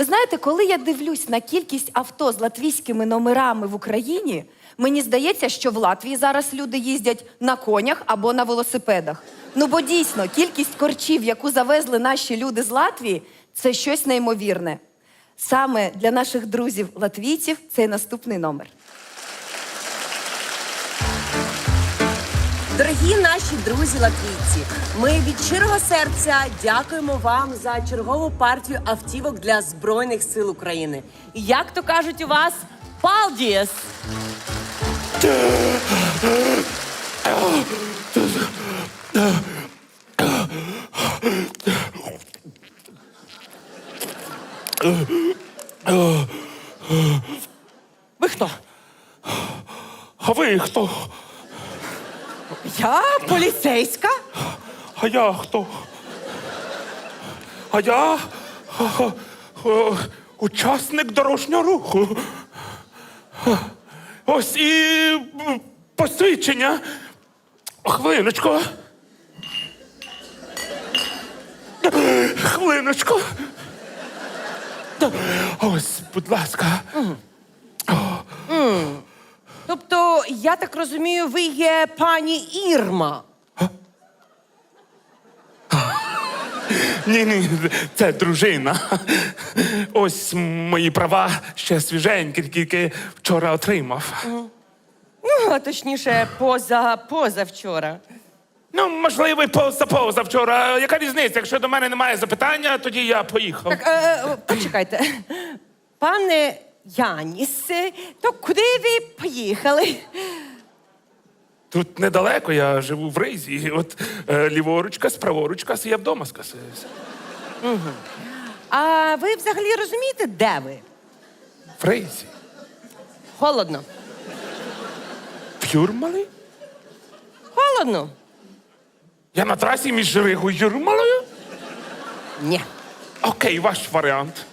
Ви знаєте, коли я дивлюсь на кількість авто з латвійськими номерами в Україні, мені здається, що в Латвії зараз люди їздять на конях або на велосипедах. Ну бо дійсно, кількість корчів, яку завезли наші люди з Латвії, це щось неймовірне. Саме для наших друзів латвійців цей наступний номер. Дорогі наші друзі латвійці, ми від щирого серця дякуємо вам за чергову партію автівок для Збройних сил України. І Як то кажуть у вас, палдіс! Ви хто? А ви хто? Я поліцейська? А я хто? А я учасник дорожнього руху. Ось і посвідчення. Хвилиночку. Хвилиночку. Ось, будь ласка. Тобто, я так розумію, ви є пані Ірма. Ні, ні, це дружина. Ось мої права ще свіженькі, тільки вчора отримав. Ну, а точніше, поза позавчора. Ну, можливо, і поза позавчора. Яка різниця? Якщо до мене немає запитання, тоді я поїхав. Так, е, е, почекайте. Пане Яніс, то куди ви поїхали? Тут недалеко, я живу в Ризі. От е, ліворучка, праворучка, я вдома скасуюся. А ви взагалі розумієте, де ви? В Ризі. Холодно. В Юрмалі? Холодно? Я на трасі між Ригою і Юрмалою? Ні. Окей, ваш варіант.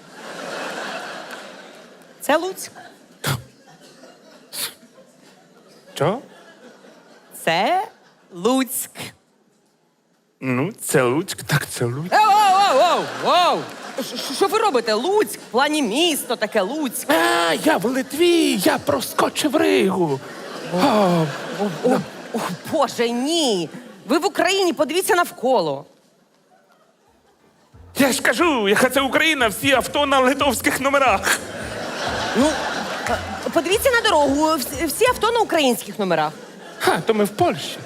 Це Луцьк. Що? Це Луцьк. Ну, це Луцьк, так це Луцьк. Оу, оу, оу, оу! Ш- Що ви робите? Луцьк, в плані місто таке Луцьк. А, я в Литві, я проскочив Ригу. А, О, о, Боже, ні. Ви в Україні, подивіться навколо. я ж кажу, яка це Україна, всі авто на литовських номерах. Ну, е, подивіться на дорогу, вс- всі авто на українських номерах. Ха, то ми в Польщі.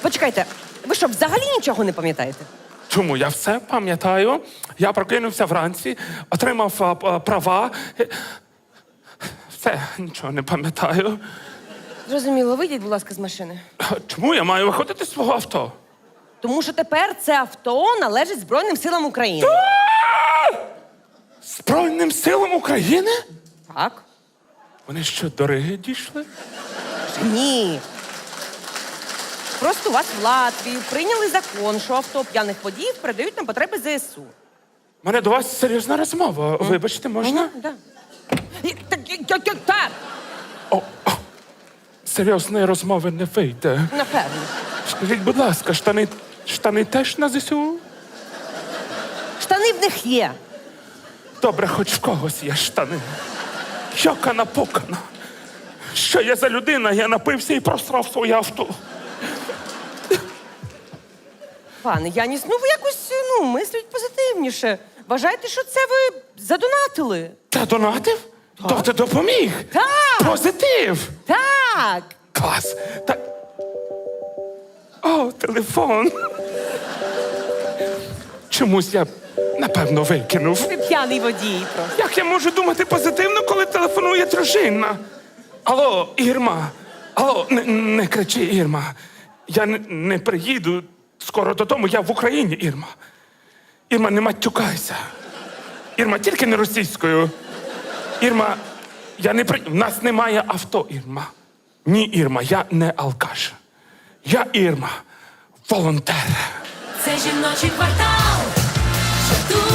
Почекайте, ви що, взагалі нічого не пам'ятаєте? Чому я все пам'ятаю? Я прокинувся вранці, отримав а, а, права. Все, нічого не пам'ятаю. Зрозуміло, вийдіть, будь ласка, з машини. Чому я маю виходити з свого авто? Тому що тепер це авто належить Збройним силам України. Збройним силам України? Так? Вони що, до Риги дійшли? Ні. Просто у вас в Латвії прийняли закон, що авто п'яних водіїв передають на потреби ЗСУ. У мене до вас серйозна розмова. Вибачте, можна? Да. І- так, так, так, О, о, серйозної розмови не вийде. напевно. Скажіть, будь ласка, штани, штани теж на ЗСУ? Штани в них є. Добре, хоч в когось є штани. Яка напукана. Що я за людина? Я напився і просрав своє авто. Пане Яніс, ну ви якось ну, мисліть позитивніше. Вважайте, що це ви задонатили. Та донатив? Тобто допоміг? Так. Позитив! Так. Клас! Так. О, телефон. Чомусь я, напевно, викинув. Ви п'яний водій просто. Як я можу думати позитивно, коли телефонує дружина? Алло, Ірма. Алло, не, не кричи, Ірма. Я не, не приїду скоро додому, я в Україні, Ірма. Ірма, не матюкайся. Ірма, тільки не російською. Ірма, я не при... В нас немає авто, Ірма. Ні, Ірма, я не алкаш. Я Ірма, волонтер. Це жіночий квартал, tú